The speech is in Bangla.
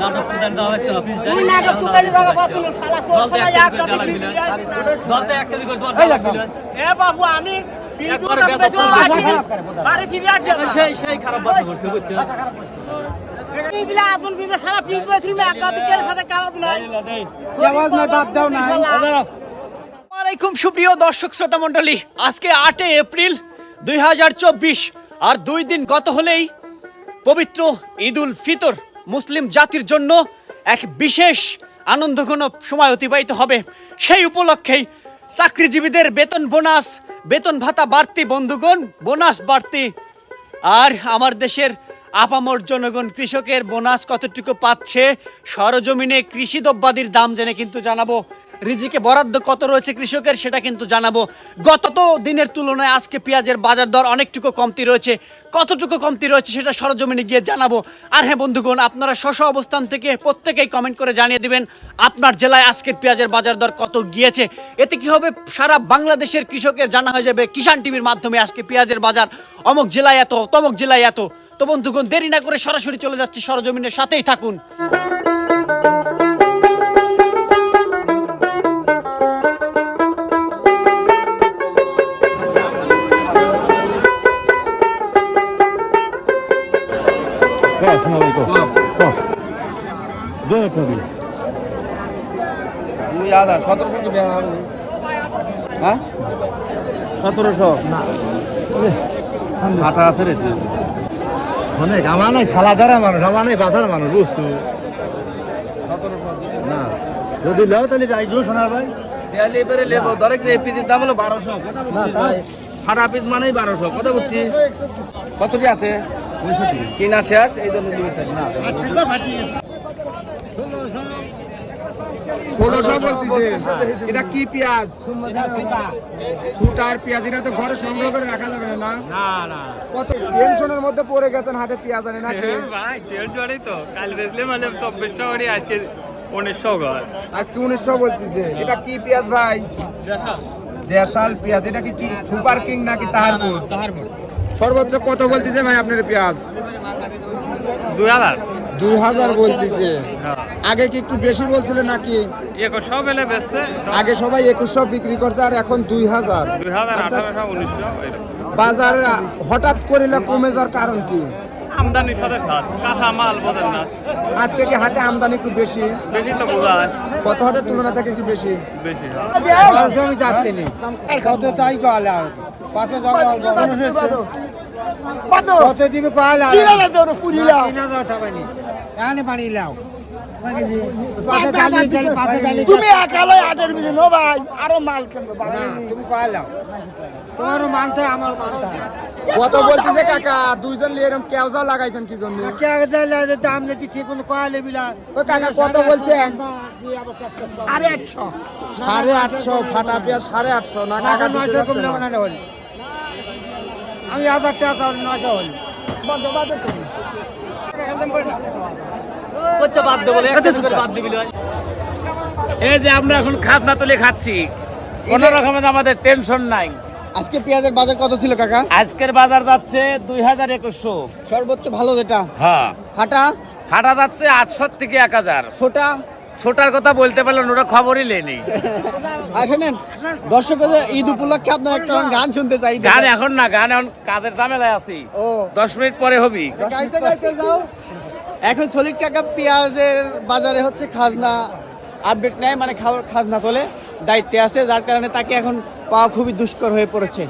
নাটক সুদান দাও হচ্ছে অফিস দলতে শালা এক এ বাবু আমি সেই সেই খারাপ করতে বুঝছ? দিলা পিক সাথে কাজ আওয়াজ বাদ দাও না। আলাইকুম সুপ্রিয় দর্শক শ্রোতা মণ্ডলী। আজকে আটই এপ্রিল দুই হাজার চব্বিশ আর দুই দিন গত হলেই পবিত্র ঈদুল ফিতর মুসলিম জাতির জন্য এক বিশেষ আনন্দঘন সময় অতিবাহিত হবে। সেই উপলক্ষেই চাকরিজীবীদের বেতন বোনাস, বেতন ভাতা বাড়তি, বন্ধুগণ, বোনাস বাড়তি। আর আমার দেশের আপামর জনগণ কৃষকের বোনাস কতটুকু পাচ্ছে, সরজমিনে কৃষি দ্রব্যাদির দাম জেনে কিন্তু জানাব। রিজিকে বরাদ্দ কত রয়েছে কৃষকের সেটা কিন্তু জানাব। গত তো দিনের তুলনায় আজকে পেঁয়াজের বাজার দর অনেকটুকু কমতি রয়েছে। কতটুকু কমতি রয়েছে সেটা সরজমিনে গিয়ে জানাব। আর হ্যাঁ বন্ধুগণ, আপনারা স্ব অবস্থান থেকে প্রত্যেকেই কমেন্ট করে জানিয়ে দিবেন, আপনার জেলায় আজকের পেঁয়াজের বাজার দর কত গিয়েছে। এতে কি হবে? সারা বাংলাদেশের কৃষকের জানা হয়ে যাবে কিষান টিভির মাধ্যমে আজকে পেঁয়াজের বাজার। অমুক জেলায় এত, তমক জেলায় এত। তো বন্ধুগণ, দেরি না করে সরাসরি চলে যাচ্ছি, সরজমিনের সাথেই থাকুন। দুই হাজার সতেরোশো কি হ্যাঁ সতেরোশো না হাটা আছে রে অনেক আমার নাই সালা মানুষ আমার নাই বাঁচার মানুষ বুঝছ না যদি লেও তাহলে যাই গো সোনার ভাই তেয়ালি এবারে লেবো দরেক রে পিসের দাম হলো বারোশো? ফাটা পিস মানেই বারোশো কথা বুঝছিস কত কি আছে কিনা শেষ এই জন্য ষোলোশো বলতেছে। এটা কি পেঁয়াজ? এটা তো ঘরে সংগ্রহ করে রাখা যাবে না না? না কত টেনশনের মধ্যে পড়ে গেছেন হাটে পেঁয়াজ আনে নাকি ভাই ট্রেন চড়েই তো। কাল বেচলে মানে চব্বিশশো করে আজকে উনিশশো ঘর। আজকে উনিশশো বলতেছে। এটা কি পেঁয়াজ ভাই? দেশাল। পেঁয়াজ এটা কি কি সুপার কিং নাকি তাহারপুর। সর্বোচ্চ কত বলতেছে ভাই আপনার পেঁয়াজ? দুই হাজার। দুই হাজার বলতেছে। হ্যাঁ। আগে কি একটু বেশি বলছিল নাকি? একুশশো বেলে বেচছে। আগে সবাই একুশশো বিক্রি করছে আর এখন দুই হাজার। আচ্ছা। বাজার হঠাৎ করিলে কমে যাওয়ার কারণ কি? আমদানির সাথে সাত কাঁচা মাল বোঝেন না। আজকে কি হাটে আমদানি একটু বেশি? বেশি তো বোঝায়। কত হাটের তুলনা থেকে কি বেশি? বেশি আমি যাচ্ছি নি। কত তাই কলে কত? কত দিবে কলে কি লাগে তোর পুরিলা তিন হাজার টাকা নি। এখানে পানি লাও। তুমি একালাই আটের বিজে নো ভাই আরও মাল কিনবে তুমি কয় লাও। তোমার মানতে আমার মানতে কত বলতেছে কাকা? দুইজন এরকম কেওজা লাগাইছেন কি জন্য? দাম যদি ঠিক কোনো বিলা ও কাকা কত বলছেন? সাড়ে আটশো। সাড়ে আটশো ফাটা পেঁয়াজ সাড়ে আটশো না কাকা না? হল আমি হাজার টাকা হল। এই যে আমরা এখন খাজনা তুলে খাচ্ছি। কোন রকমের আমাদের টেনশন নাই। আজকে পেঁয়াজের বাজার কত ছিল কাকা? আজকের বাজার যাচ্ছে দুই হাজার একুশশো। সর্বোচ্চ ভালো যেটা। হ্যাঁ। ফাটা? ফাটা যাচ্ছে আটশো থেকে এক হাজার। ছোটা? ছোটার কথা বলতে পারলেন ওরা খবরই লেনি। আসেন দর্শকদের ঈদ উপলক্ষে আপনার একটা গান শুনতে চাই। গান এখন না গান এখন কাজের ঝামেলায় আছি। ও। দশ মিনিট পরে হবি। গাইতে গাইতে যাও। এখন সলিড কাকা পেঁয়াজের বাজারে হচ্ছে খাজনা আপডেট নেয় মানে খাওয়ার খাজনা তোলে দায়িত্বে আছে যার কারণে তাকে এখন পাওয়া খুবই দুষ্কর হয়ে পড়েছে।